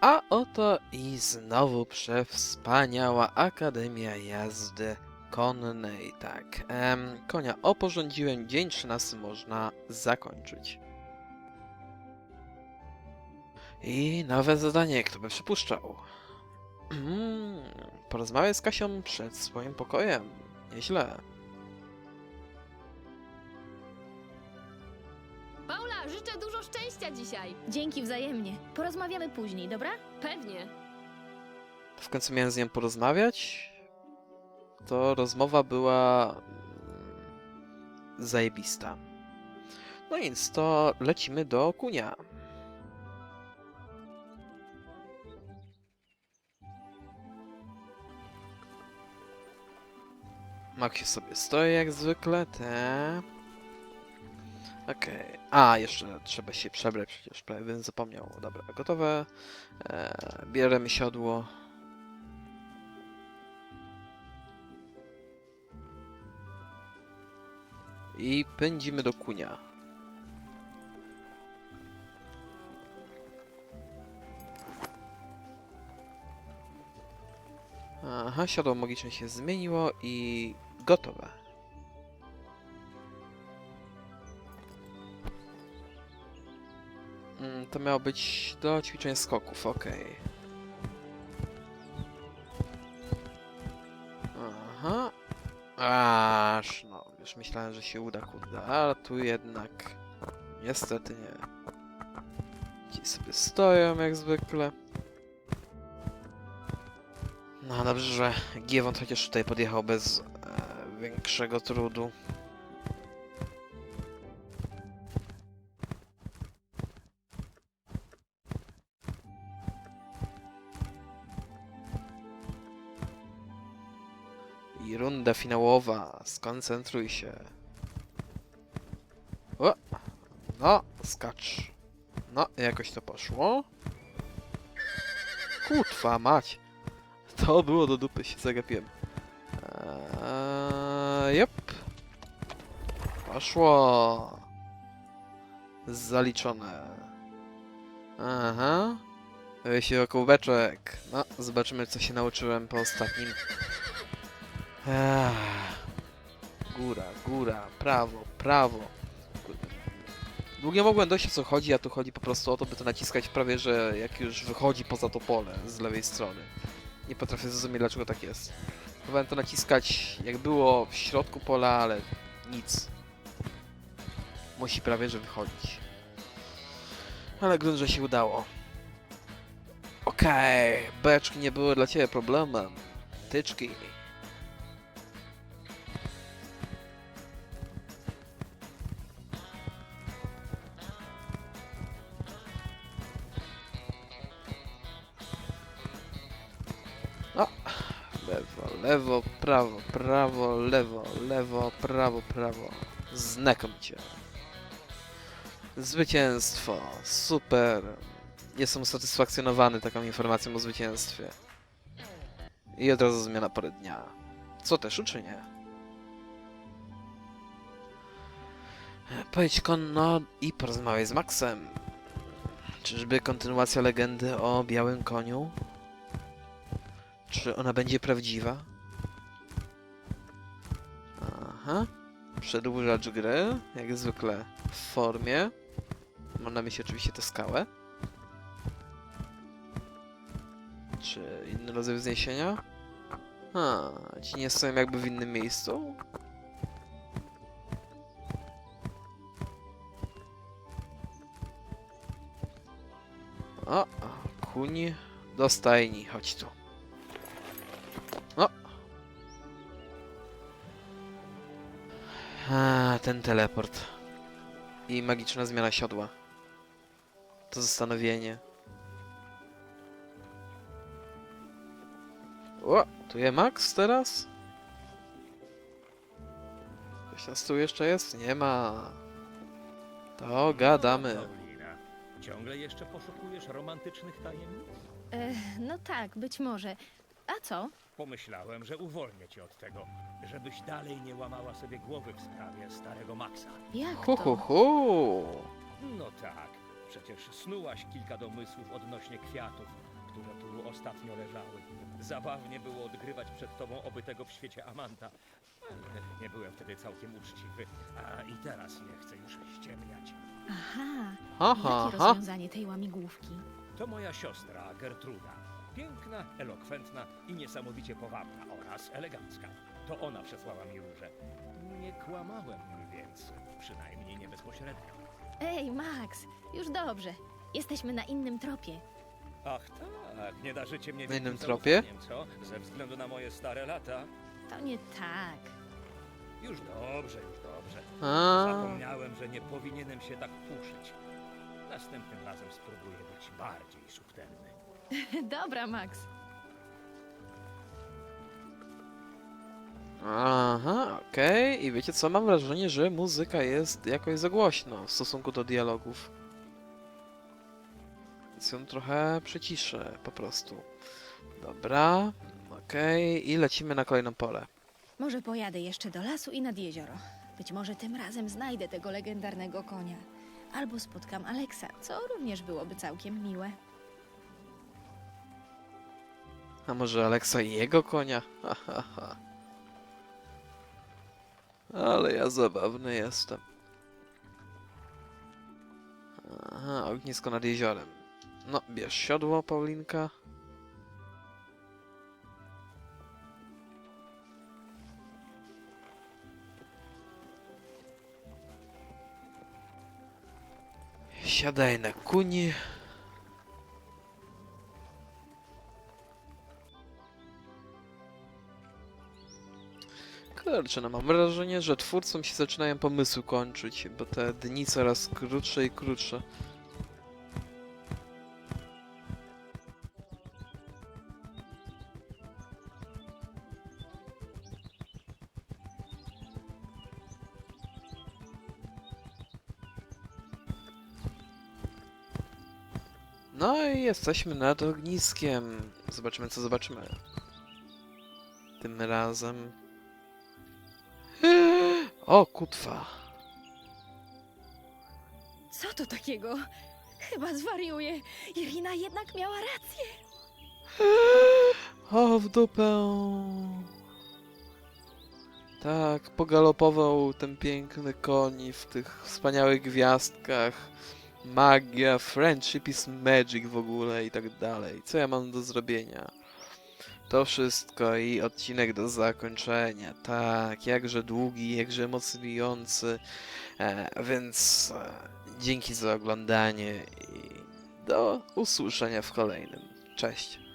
A oto i znowu przewspaniała Akademia Jazdy Konnej. Tak, em, konia oporządziłem, dzień 13 można zakończyć. I nowe zadanie, kto by przypuszczał? Mm, Porozmawiaj z Kasią przed swoim pokojem. Nieźle. Dzisiaj. Dzięki wzajemnie. Porozmawiamy później, dobra? Pewnie. w końcu miałem z nią porozmawiać, to rozmowa była mm, zajebista. No nic, to lecimy do kunia. Max sobie stoi jak zwykle, te. Okej. A, jeszcze trzeba się przebrać przecież, prawie bym zapomniał. Dobra, gotowe. Eee, bierzemy siodło. I pędzimy do kunia. Aha, siodło magiczne się zmieniło i gotowe. To miało być do ćwiczeń skoków, okej. Aha. Aż, no, już myślałem, że się uda, kurde, ale tu jednak niestety nie. Ci sobie stoją jak zwykle. No dobrze, że Giewont chociaż tutaj podjechał bez e, większego trudu. Runda finałowa. Skoncentruj się. O! No, skacz. No, jakoś to poszło. Kutwa mać. To było do dupy, się zagapiłem. Eee, jep. Poszło. Zaliczone. Aha. Wysiłek kołbeczek. No, zobaczymy co się nauczyłem po ostatnim Ech. Góra, góra, prawo, prawo. Długo mogłem dojść o co chodzi, a tu chodzi po prostu o to, by to naciskać prawie, że jak już wychodzi poza to pole z lewej strony. Nie potrafię zrozumieć dlaczego tak jest. Próbowałem to naciskać jak było w środku pola, ale nic. Musi prawie, że wychodzić. Ale grunt, że się udało. Okej, beczki nie były dla Ciebie problemem. Tyczki. Lewo, prawo, prawo, lewo, lewo, prawo, prawo. Znakomicie. Zwycięstwo. Super. Jestem usatysfakcjonowany taką informacją o zwycięstwie. I od razu zmiana pory dnia. Co też uczynię? Pojedź konno i porozmawiaj z Maxem. Czyżby kontynuacja legendy o białym koniu? Czy ona będzie prawdziwa? Aha. Przedłużacz gry, jak zwykle w formie. Mam na myśli oczywiście tę skałę. Czy inny rodzaj wzniesienia? A, ci nie stoją jakby w innym miejscu? O, kuń do stajni, chodź tu. O! A, ten teleport. I magiczna zmiana siodła. To zastanowienie. O, tu jest Max teraz? Ktoś nas tu jeszcze jest? Nie ma. To gadamy. Paulina, ciągle jeszcze poszukujesz romantycznych tajemnic? E, no tak, być może. A co? Pomyślałem, że uwolnię cię od tego, żebyś dalej nie łamała sobie głowy w sprawie starego Maxa. Jak Hu, to? hu, hu. No tak, Przecież snułaś kilka domysłów odnośnie kwiatów, które tu ostatnio leżały. Zabawnie było odgrywać przed tobą obytego w świecie Amanta. Nie byłem wtedy całkiem uczciwy, a i teraz nie chcę już ściemniać. Aha. Aha, Jakie aha. rozwiązanie tej łamigłówki? To moja siostra Gertruda. Piękna, elokwentna i niesamowicie powabna oraz elegancka. To ona przesłała mi róże. Nie kłamałem, więc przynajmniej nie bezpośrednio. Ej, Max, już dobrze. Jesteśmy na innym tropie. Ach tak, nie darzycie mnie Na innym wielkim tropie? zaufaniem, co? Ze względu na moje stare lata. To nie tak. Już dobrze, już dobrze. A, Zapomniałem, że nie powinienem się tak puszyć. Następnym razem spróbuję być bardziej subtelny. Dobra, Max. aha, okej. I wiecie co? Mam wrażenie, że muzyka jest jakoś za głośno w stosunku do dialogów. Więc ją trochę przyciszę po prostu. Dobra, okej. I lecimy na kolejne pole. Może pojadę jeszcze do lasu i nad jezioro. Być może tym razem znajdę tego legendarnego konia. Albo spotkam Aleksa, co również byłoby całkiem miłe. A może Aleksa i jego konia? Ha. Ale ja zabawny jestem. Aha, ognisko nad jeziorem. No, bierz siodło, Paulinka. Siadaj na kuni. Kurczę, no mam wrażenie, że twórcom się zaczynają pomysły kończyć, bo te dni coraz krótsze i krótsze. No i jesteśmy nad ogniskiem. Zobaczymy, co zobaczymy. Tym razem. O, kutwa. Co to takiego? Chyba zwariuję. Irina jednak miała rację. O, w dupę. Tak, pogalopował ten piękny koń w tych wspaniałych gwiazdkach. Magia, friendship is magic w ogóle i tak dalej. Co ja mam do zrobienia? To wszystko i odcinek do zakończenia. Tak, jakże długi, jakże emocjonujący. E, więc e, dzięki za oglądanie i do usłyszenia w kolejnym. Cześć.